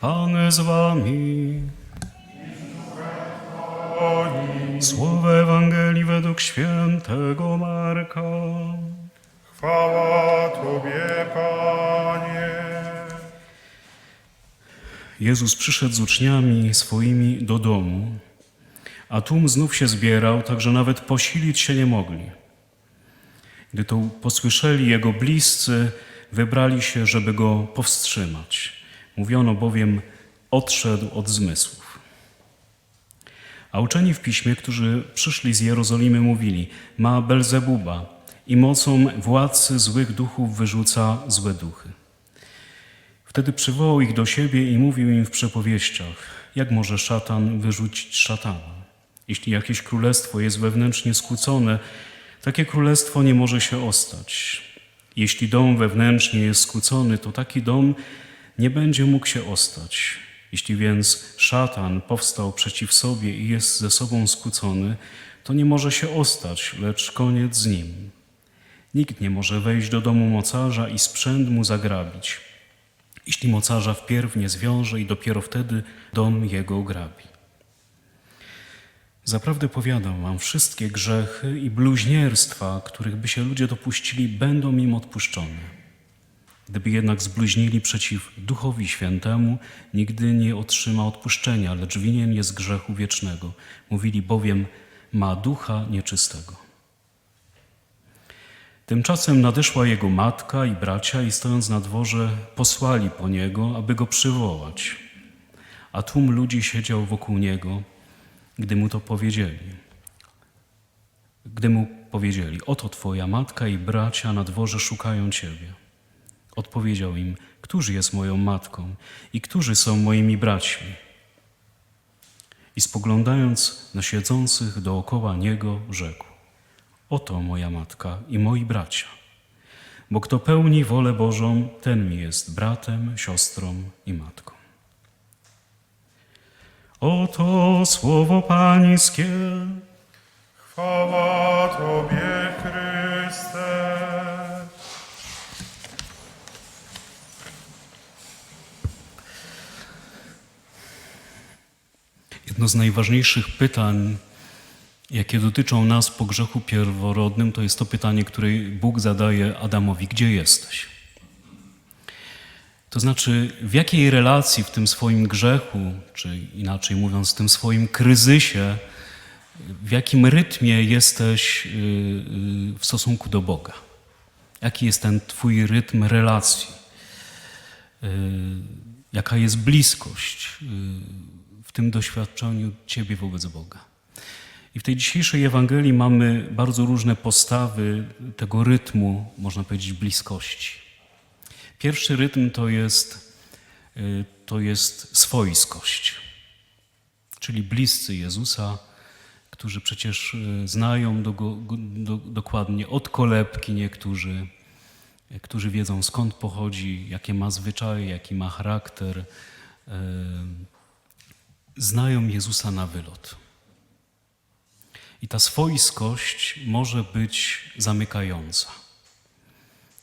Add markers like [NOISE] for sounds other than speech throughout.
Pan z wami. Słowo Ewangelii według świętego Marka. Chwała Tobie, Panie. Jezus przyszedł z uczniami swoimi do domu, a tłum znów się zbierał, tak że nawet posilić się nie mogli. Gdy to posłyszeli jego bliscy, wybrali się, żeby go powstrzymać. Mówiono bowiem, odszedł od zmysłów. A uczeni w piśmie, którzy przyszli z Jerozolimy, mówili: Ma Belzebuba i mocą władcy złych duchów wyrzuca złe duchy. Wtedy przywołał ich do siebie i mówił im w przepowieściach, jak może szatan wyrzucić szatana. Jeśli jakieś królestwo jest wewnętrznie skłócone, takie królestwo nie może się ostać. Jeśli dom wewnętrznie jest skłócony, to taki dom nie będzie mógł się ostać. Jeśli więc szatan powstał przeciw sobie i jest ze sobą skłócony, to nie może się ostać, lecz koniec z nim. Nikt nie może wejść do domu mocarza i sprzęt mu zagrabić jeśli mocarza wpierw nie zwiąże i dopiero wtedy dom jego ograbi. Zaprawdę powiadam wam, wszystkie grzechy i bluźnierstwa, których by się ludzie dopuścili, będą im odpuszczone. Gdyby jednak zbluźnili przeciw Duchowi Świętemu, nigdy nie otrzyma odpuszczenia, lecz winien jest grzechu wiecznego. Mówili bowiem, ma ducha nieczystego. Tymczasem nadeszła jego matka i bracia i stojąc na dworze posłali po niego, aby go przywołać. A tłum ludzi siedział wokół niego, gdy mu to powiedzieli. Gdy mu powiedzieli, oto twoja matka i bracia na dworze szukają ciebie. Odpowiedział im, któż jest moją matką i którzy są moimi braćmi. I spoglądając na siedzących dookoła niego, rzekł, Oto moja matka i moi bracia. Bo kto pełni wolę Bożą, ten mi jest bratem, siostrą i matką. Oto słowo Pańskie. Chwała Tobie, Chryste. Jedno z najważniejszych pytań, jakie dotyczą nas po grzechu pierworodnym, to jest to pytanie, które Bóg zadaje Adamowi: Gdzie jesteś? To znaczy, w jakiej relacji w tym swoim grzechu, czy inaczej mówiąc, w tym swoim kryzysie, w jakim rytmie jesteś y, y, w stosunku do Boga? Jaki jest ten Twój rytm relacji? Y, Jaka jest bliskość tym doświadczeniu Ciebie wobec Boga? I w tej dzisiejszej Ewangelii mamy bardzo różne postawy tego rytmu, można powiedzieć, bliskości. Pierwszy rytm to jest, y, to jest swojskość, czyli bliscy Jezusa, którzy przecież y, znają do, do, dokładnie od kolebki niektórzy, y, którzy wiedzą skąd pochodzi, jakie ma zwyczaje, jaki ma charakter. Znają Jezusa na wylot. I ta swojskość może być zamykająca.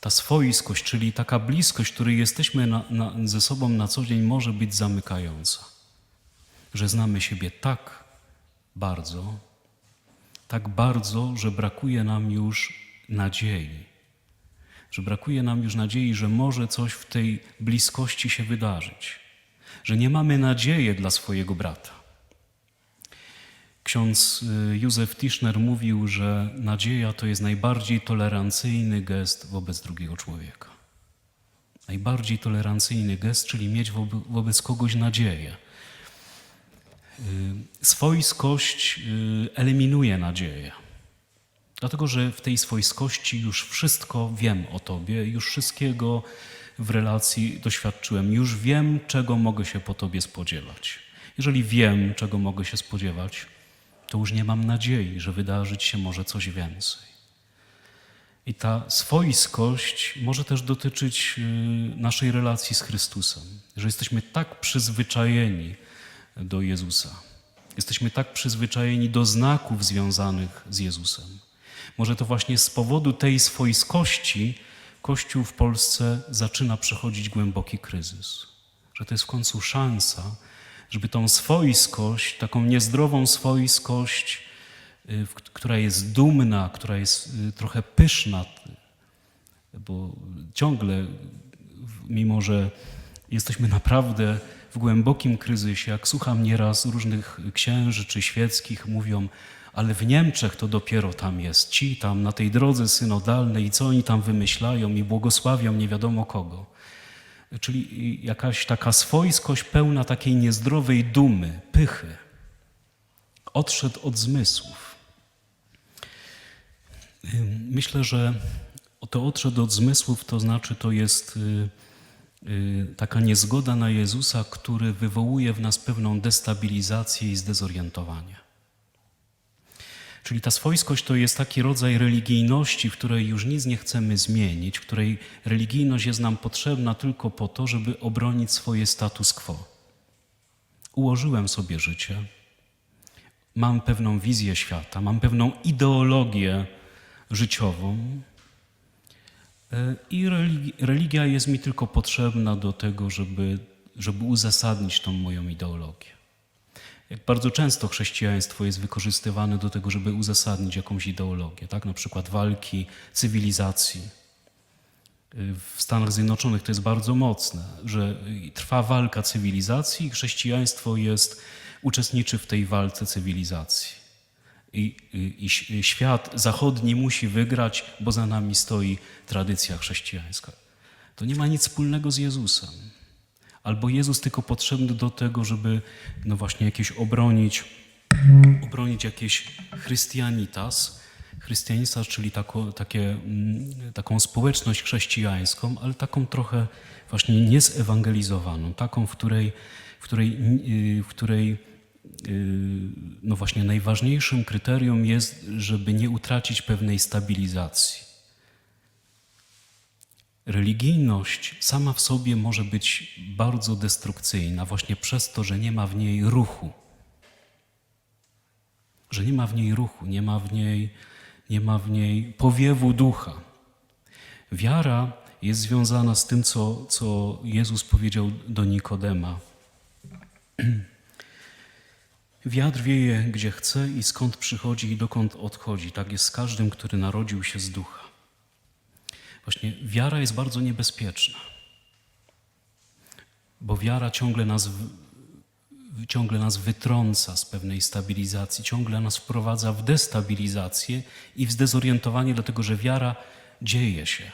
Ta swojskość, czyli taka bliskość, której jesteśmy na, na, ze sobą na co dzień, może być zamykająca. Że znamy siebie tak bardzo, tak bardzo, że brakuje nam już nadziei. Że brakuje nam już nadziei, że może coś w tej bliskości się wydarzyć. Że nie mamy nadziei dla swojego brata. Ksiądz y, Józef Tischner mówił, że nadzieja to jest najbardziej tolerancyjny gest wobec drugiego człowieka. Najbardziej tolerancyjny gest, czyli mieć wobe- wobec kogoś nadzieję. Y, Swojskość y, eliminuje nadzieję. Dlatego, że w tej swojskości już wszystko wiem o Tobie, już wszystkiego w relacji doświadczyłem, już wiem, czego mogę się po Tobie spodziewać. Jeżeli wiem, czego mogę się spodziewać, to już nie mam nadziei, że wydarzyć się może coś więcej. I ta swojskość może też dotyczyć y, naszej relacji z Chrystusem, że jesteśmy tak przyzwyczajeni do Jezusa. Jesteśmy tak przyzwyczajeni do znaków związanych z Jezusem. Może to właśnie z powodu tej swojskości Kościół w Polsce zaczyna przechodzić głęboki kryzys. że to jest w końcu szansa, żeby tą swojskość, taką niezdrową swojskość, y, która jest dumna, która jest y, trochę pyszna, bo ciągle, mimo że jesteśmy naprawdę w głębokim kryzysie, jak słucham nieraz różnych księży czy świeckich, mówią, ale w Niemczech to dopiero tam jest, ci tam na tej drodze synodalnej, i co oni tam wymyślają i błogosławią nie wiadomo kogo. Czyli jakaś taka swojskość pełna takiej niezdrowej dumy, pychy. Odszedł od zmysłów. Myślę, że to odszedł od zmysłów, to znaczy to jest y, y, taka niezgoda na Jezusa, który wywołuje w nas pewną destabilizację i zdezorientowanie. Czyli ta swojskość to jest taki rodzaj religijności, w której już nic nie chcemy zmienić, w której religijność jest nam potrzebna tylko po to, żeby obronić swoje status quo. Ułożyłem sobie życie, mam pewną wizję świata, mam pewną ideologię życiową e, i religi- religia jest mi tylko potrzebna do tego, żeby, żeby uzasadnić tą moją ideologię. Jak bardzo często chrześcijaństwo jest wykorzystywane do tego, żeby uzasadnić jakąś ideologię, tak? na przykład walki cywilizacji. W Stanach Zjednoczonych to jest bardzo mocne, że trwa walka cywilizacji i chrześcijaństwo jest, uczestniczy w tej walce cywilizacji. I, i, I świat zachodni musi wygrać, bo za nami stoi tradycja chrześcijańska. To nie ma nic wspólnego z Jezusem. Albo Jezus tylko potrzebny do tego, żeby no właśnie jakieś obronić, obronić jakieś chrystianitas, chrystianitas, czyli tako, takie, mm, taką społeczność chrześcijańską, ale taką trochę właśnie niezewangelizowaną, taką, w której, w której, yy, w której yy, no właśnie najważniejszym kryterium jest, żeby nie utracić pewnej stabilizacji. Religijność sama w sobie może być bardzo destrukcyjna, właśnie przez to, że nie ma w niej ruchu. Że nie ma w niej ruchu, nie ma w niej, nie ma w niej powiewu ducha. Wiara jest związana z tym, co, co Jezus powiedział do Nikodema. [CLEARS THROAT] Wiatr wieje gdzie chce i skąd przychodzi i dokąd odchodzi. Tak jest z każdym, który narodził się z ducha. Właśnie wiara jest bardzo niebezpieczna, bo wiara ciągle nas, ciągle nas wytrąca z pewnej stabilizacji, ciągle nas wprowadza w destabilizację i w zdezorientowanie, dlatego że wiara dzieje się.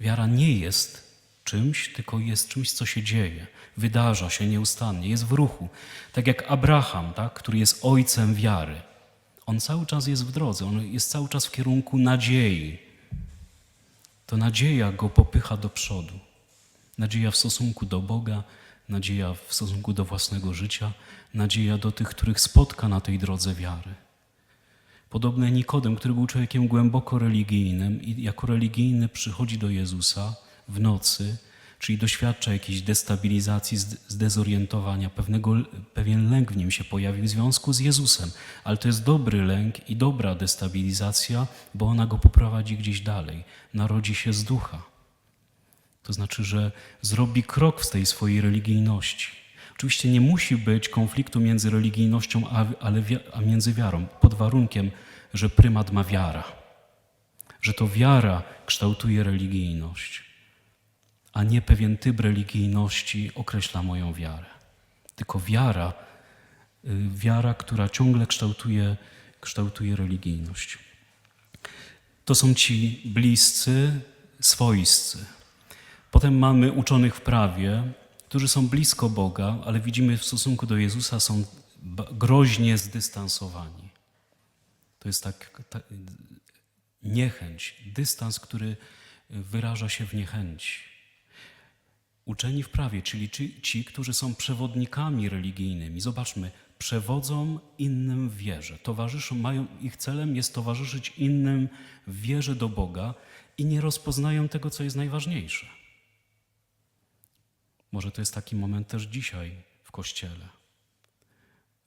Wiara nie jest czymś, tylko jest czymś, co się dzieje, wydarza się nieustannie, jest w ruchu. Tak jak Abraham, tak, który jest ojcem wiary. On cały czas jest w drodze, on jest cały czas w kierunku nadziei. To nadzieja go popycha do przodu. Nadzieja w stosunku do Boga, nadzieja w stosunku do własnego życia, nadzieja do tych, których spotka na tej drodze wiary. Podobny Nikodem, który był człowiekiem głęboko religijnym i jako religijny przychodzi do Jezusa w nocy, czyli doświadcza jakiejś destabilizacji, zd- zdezorientowania, pewnego, pewien lęk w nim się pojawił w związku z Jezusem. Ale to jest dobry lęk i dobra destabilizacja, bo ona go poprowadzi gdzieś dalej. Narodzi się z ducha. To znaczy, że zrobi krok z tej swojej religijności. Oczywiście nie musi być konfliktu między religijnością a, ale a między wiarą, pod warunkiem, że prymat ma wiara. Że to wiara kształtuje religijność, a nie pewien typ religijności określa moją wiarę. Tylko wiara, y, wiara, która ciągle kształtuje, kształtuje religijność. To są ci bliscy, swoiscy. Potem mamy uczonych w prawie, którzy są blisko Boga, ale widzimy w stosunku do Jezusa są groźnie zdystansowani. To jest tak, ta, niechęć, dystans, który wyraża się w niechęci. Uczeni w prawie, czyli ci, ci, którzy są przewodnikami religijnymi. Zobaczmy, przewodzą innym w wierze. Towarzyszą, mają, ich celem jest towarzyszyć innym w wierze do Boga i nie rozpoznają tego, co jest najważniejsze. Może to jest taki moment też dzisiaj w Kościele,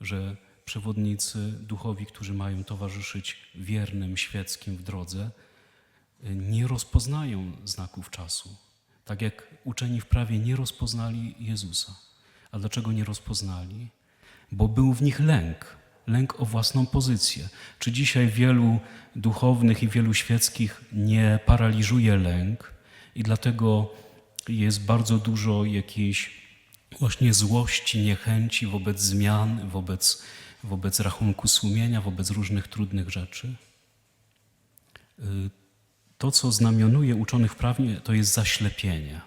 że przewodnicy duchowi, którzy mają towarzyszyć wiernym, świeckim w drodze, nie rozpoznają znaków czasu. Tak jak uczeni w prawie nie rozpoznali Jezusa. A dlaczego nie rozpoznali? Bo był w nich lęk, lęk o własną pozycję. Czy dzisiaj wielu duchownych i wielu świeckich nie paraliżuje lęk i dlatego jest bardzo dużo jakiejś właśnie złości, niechęci wobec zmian, wobec, wobec rachunku sumienia, wobec różnych trudnych rzeczy? To, co znamionuje uczonych w prawie, to jest zaślepienie.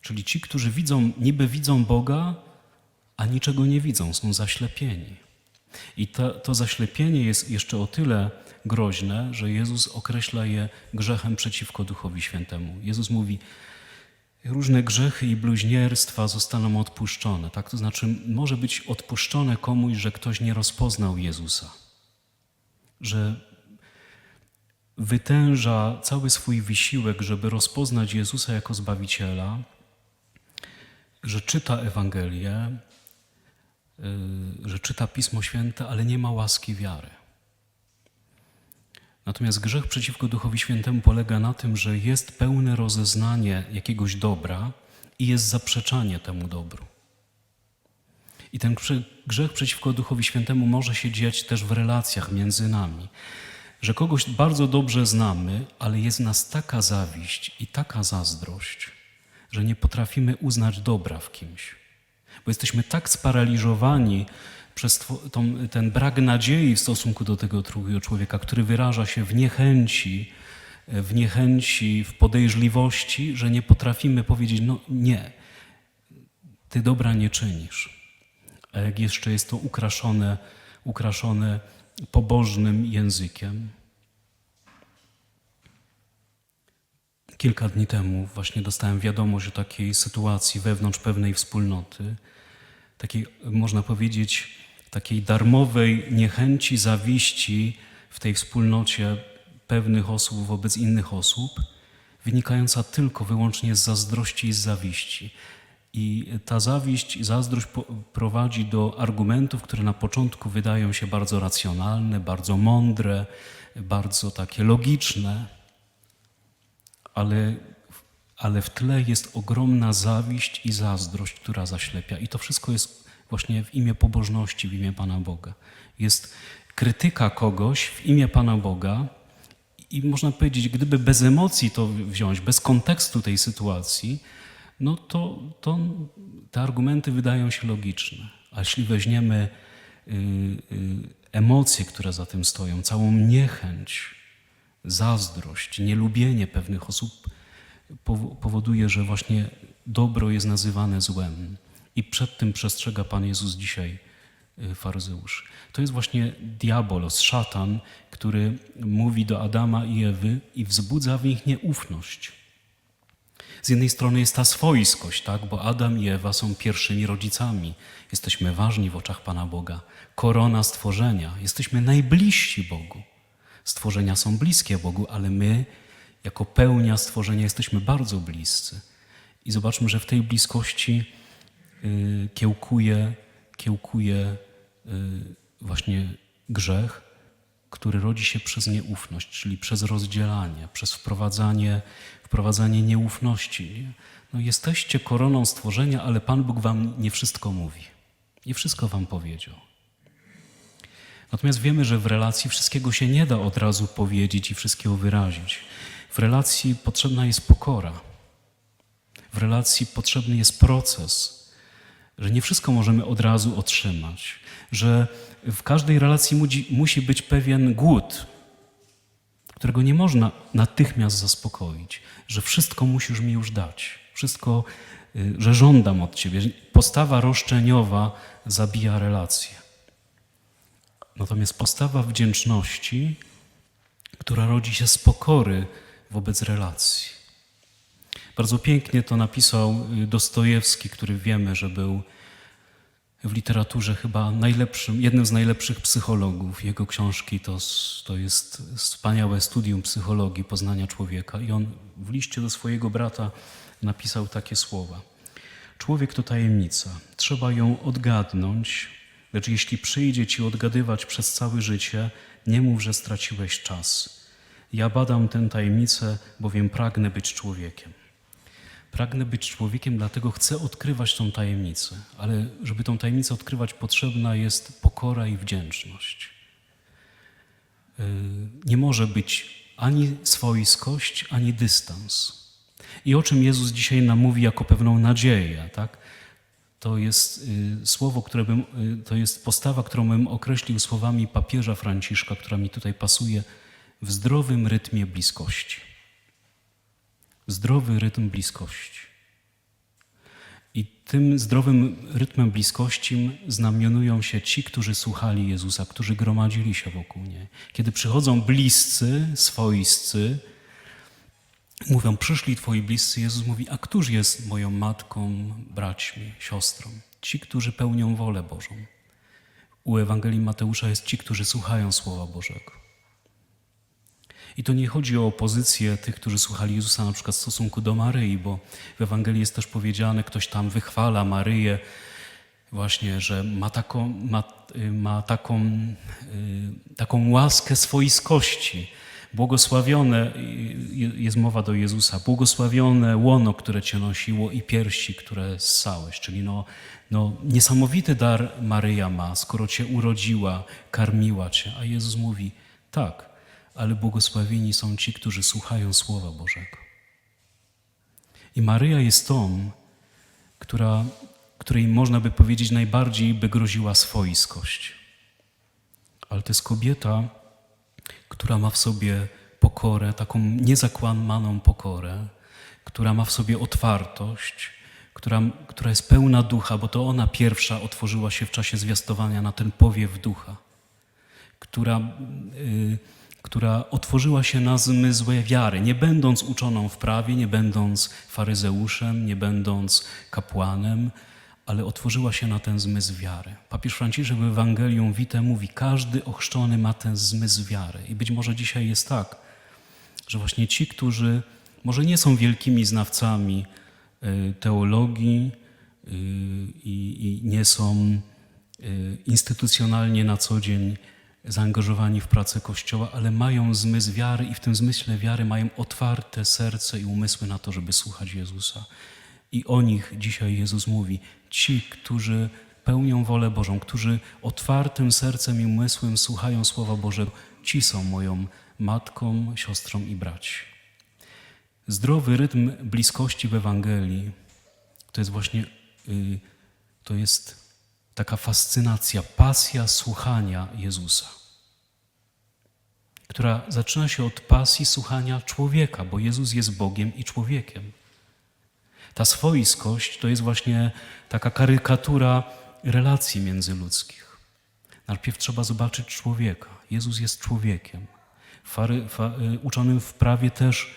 Czyli ci, którzy widzą, niby widzą Boga, a niczego nie widzą, są zaślepieni. I to, to zaślepienie jest jeszcze o tyle groźne, że Jezus określa je grzechem przeciwko Duchowi Świętemu. Jezus mówi, różne grzechy i bluźnierstwa zostaną odpuszczone. Tak? To znaczy, może być odpuszczone komuś, że ktoś nie rozpoznał Jezusa, że wytęża cały swój wysiłek, żeby rozpoznać Jezusa jako Zbawiciela, że czyta Ewangelię, y, że czyta Pismo Święte, ale nie ma łaski wiary. Natomiast grzech przeciwko Duchowi Świętemu polega na tym, że jest pełne rozeznanie jakiegoś dobra i jest zaprzeczanie temu dobru. I ten grze- grzech przeciwko Duchowi Świętemu może się dziać też w relacjach między nami. Że kogoś bardzo dobrze znamy, ale jest w nas taka zawiść i taka zazdrość, że nie potrafimy uznać dobra w kimś. Bo jesteśmy tak sparaliżowani przez tą, ten brak nadziei w stosunku do tego drugiego człowieka, który wyraża się w niechęci, w niechęci, w podejrzliwości, że nie potrafimy powiedzieć: No nie, ty dobra nie czynisz. A jak jeszcze jest to ukraszone, ukraszone pobożnym językiem. Kilka dni temu właśnie dostałem wiadomość o takiej sytuacji wewnątrz pewnej wspólnoty, takiej, można powiedzieć, takiej darmowej niechęci, zawiści w tej wspólnocie pewnych osób wobec innych osób, wynikająca tylko wyłącznie z zazdrości i z zawiści. I ta zawiść zazdrość prowadzi do argumentów, które na początku wydają się bardzo racjonalne, bardzo mądre, bardzo takie logiczne, ale, ale w tle jest ogromna zawiść i zazdrość, która zaślepia. I to wszystko jest właśnie w imię pobożności, w imię Pana Boga. Jest krytyka kogoś w imię Pana Boga i można powiedzieć, gdyby bez emocji to wziąć, bez kontekstu tej sytuacji, no to, to te argumenty wydają się logiczne. A jeśli weźmiemy y, y, emocje, które za tym stoją, całą niechęć, zazdrość, nielubienie pewnych osób powo- powoduje, że właśnie dobro jest nazywane złem. I przed tym przestrzega Pan Jezus dzisiaj y, faryzeuszy. To jest właśnie diabolos, szatan, który mówi do Adama i Ewy i wzbudza w nich nieufność. Z jednej strony jest ta swoiskość, tak? bo Adam i Ewa są pierwszymi rodzicami. Jesteśmy ważni w oczach Pana Boga. Korona stworzenia. Jesteśmy najbliżsi Bogu. Stworzenia są bliskie Bogu, ale my, jako pełnia stworzenia, jesteśmy bardzo bliscy. I zobaczmy, że w tej bliskości y, kiełkuje, kiełkuje y, właśnie grzech, który rodzi się przez nieufność, czyli przez rozdzielanie, przez wprowadzanie, wprowadzanie nieufności. Nie? No jesteście koroną stworzenia, ale Pan Bóg wam nie wszystko mówi. Nie wszystko wam powiedział. Natomiast wiemy, że w relacji wszystkiego się nie da od razu powiedzieć i wszystkiego wyrazić. W relacji potrzebna jest pokora. W relacji potrzebny jest proces, że nie wszystko możemy od razu otrzymać, że w każdej relacji musi, musi być pewien głód, którego nie można natychmiast zaspokoić, że wszystko musisz mi już dać, wszystko, y, że żądam od ciebie. Postawa roszczeniowa zabija relacje. Natomiast postawa wdzięczności, która rodzi się z pokory wobec relacji. Bardzo pięknie to napisał y, Dostojewski, który wiemy, że był w literaturze chyba najlepszym, jednym z najlepszych psychologów. Jego książki to, to jest wspaniałe studium psychologii, poznania człowieka. I on w liście do swojego brata napisał takie słowa. Człowiek to tajemnica. Trzeba ją odgadnąć, lecz jeśli przyjdzie ci odgadywać przez całe życie, nie mów, że straciłeś czas. Ja badam tę tajemnicę, bowiem pragnę być człowiekiem. Pragnę być człowiekiem, dlatego chcę odkrywać tą tajemnicę. Ale żeby tą tajemnicę odkrywać, potrzebna jest pokora i wdzięczność. Yy, Nie może być ani swojskość, ani dystans. I o czym Jezus dzisiaj nam mówi jako pewną nadzieję, tak? To jest y, słowo, które bym, y, to jest postawa, którą bym określił słowami papieża Franciszka, która mi tutaj pasuje, w zdrowym rytmie bliskości. Zdrowy rytm bliskości. I tym zdrowym rytmem bliskości znamionują się ci, którzy słuchali Jezusa, którzy gromadzili się wokół Nie. Kiedy przychodzą bliscy, swoiscy, mówią, przyszli twoi bliscy, Jezus mówi, a któż jest moją matką, braćmi, siostrą? Ci, którzy pełnią wolę Bożą. U Ewangelii Mateusza jest ci, którzy słuchają Słowa Bożego. I to nie chodzi o opozycję tych, którzy słuchali Jezusa na przykład w stosunku do Maryi, bo w Ewangelii jest też powiedziane, ktoś tam wychwala Maryję, właśnie, że ma taką, ma, y, ma taką, y, taką łaskę swojskości. Błogosławione, y, jest mowa do Jezusa, błogosławione łono, które cię nosiło i piersi, które ssałeś. Czyli no, no, niesamowity dar Maryja ma, skoro cię urodziła, karmiła cię. A Jezus mówi, tak, ale błogosławieni są ci, którzy słuchają Słowa Bożego. I Maryja jest tą, która, której można by powiedzieć najbardziej by groziła swoiskość. Ale to jest kobieta, która ma w sobie pokorę, taką niezakłamaną pokorę, która ma w sobie otwartość, która, która jest pełna ducha, bo to ona pierwsza otworzyła się w czasie zwiastowania na ten powiew ducha, która, y, która otworzyła się na zmysł wiary, nie będąc uczoną w prawie, nie będąc faryzeuszem, nie będąc kapłanem, ale otworzyła się na ten zmysł wiary. Papież Franciszek w Ewangelium Vitae mówi, każdy ochrzczony ma ten zmysł wiary. I być może dzisiaj jest tak, że właśnie ci, którzy może nie są wielkimi znawcami y, teologii y, i, i nie są y, instytucjonalnie na co dzień zaangażowani w pracę Kościoła, ale mają zmysł wiary i w tym zmyśle wiary mają otwarte serce i umysły na to, żeby słuchać Jezusa. I o nich dzisiaj Jezus mówi: ci, którzy pełnią wolę Bożą, którzy otwartym sercem i umysłem słuchają Słowa Bożego, ci są moją matką, siostrą i braci. Zdrowy rytm bliskości w Ewangelii to jest właśnie y, to jest taka fascynacja, pasja słuchania Jezusa, która zaczyna się od pasji słuchania człowieka, bo Jezus jest Bogiem i człowiekiem. Ta swoiskość to jest właśnie taka karykatura relacji międzyludzkich. Najpierw trzeba zobaczyć człowieka. Jezus jest człowiekiem. Fary, fa, y, uczonym w prawie też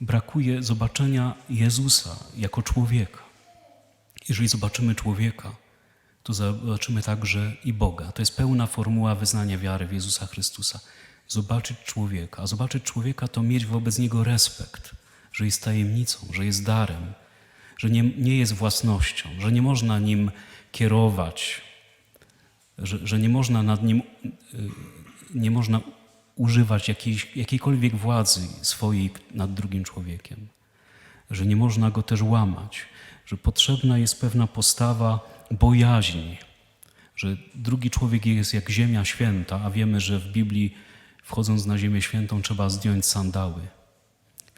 brakuje zobaczenia Jezusa jako człowieka. Jeżeli zobaczymy człowieka, to zobaczymy także i Boga. To jest pełna formuła wyznania wiary w Jezusa Chrystusa. Zobaczyć człowieka. A zobaczyć człowieka to mieć wobec niego respekt, że jest tajemnicą, że jest darem, że nie, nie jest własnością, że nie można nim kierować, że, że nie można nad nim, y, nie można używać jakiejś, jakiejkolwiek władzy swojej nad drugim człowiekiem, że nie można go też łamać, że potrzebna jest pewna postawa bojaźni, że drugi człowiek jest jak ziemia święta, a wiemy, że w Biblii wchodząc na ziemię świętą trzeba zdjąć sandały.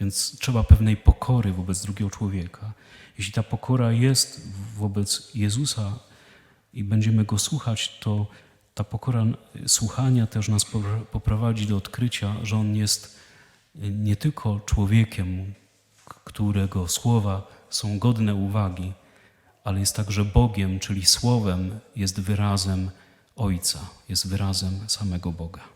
Więc trzeba pewnej pokory wobec drugiego człowieka. Jeśli ta pokora jest wobec Jezusa i będziemy Go słuchać, to ta pokora słuchania też nas poprowadzi do odkrycia, że On jest nie tylko człowiekiem, którego słowa są godne uwagi, ale jest także Bogiem, czyli Słowem, jest wyrazem Ojca, jest wyrazem samego Boga.